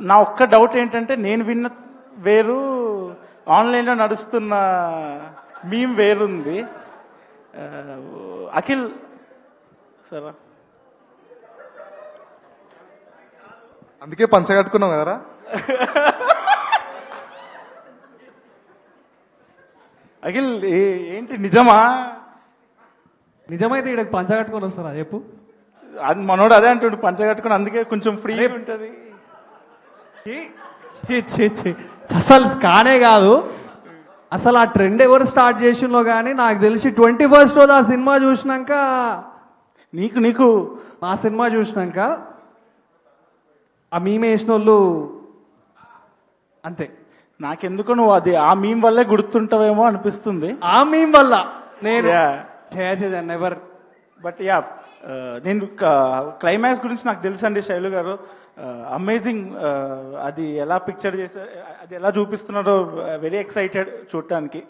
నా ఒక్క డౌట్ ఏంటంటే నేను విన్న వేరు ఆన్లైన్లో నడుస్తున్న మీమ్ వేరుంది. అఖిల్ సరే. అందుకే పంచ కట్టుకున్నాం కదరా? అఖిల్ ఏ- ఏంటి నిజమా? నిజమైతే ఇక్కడ పంచ కట్టుకొని వస్తారా? చెప్పు. అది మనోడు అదే అంటుండు పంచ కట్టుకుని అందుకే కొంచెం ఫ్రీ ఉంటుంది. అసలు కానే కాదు. అసలు ఆ ట్రెండ్ ఎవరు స్టార్ట్ చేసిందో కానీ నాకు తెలిసి ట్వంటీ ఫస్ట్ రోజు ఆ సినిమా చూసినాక నీకు నీకు. ఆ సినిమా చూసినాక ఆ మీమ్ వేసిన వాళ్ళు అంతే. నాకెందుకు నువ్వు అది ఆ మీమ్ వల్లే గుర్తుంటావేమో అనిపిస్తుంది. ఆ మీమ్ వల్ల నేను. చేయచేది నెవర్ బట్ యా uh, నేను క్లైమాక్స్ గురించి నాకు తెలుసు అండి శైలు గారు. Uh, అమేజింగ్ uh, అది ఎలా పిక్చర్ చేశారు అది ఎలా చూపిస్తున్నారో వెరీ ఎక్సైటెడ్ చూడటానికి.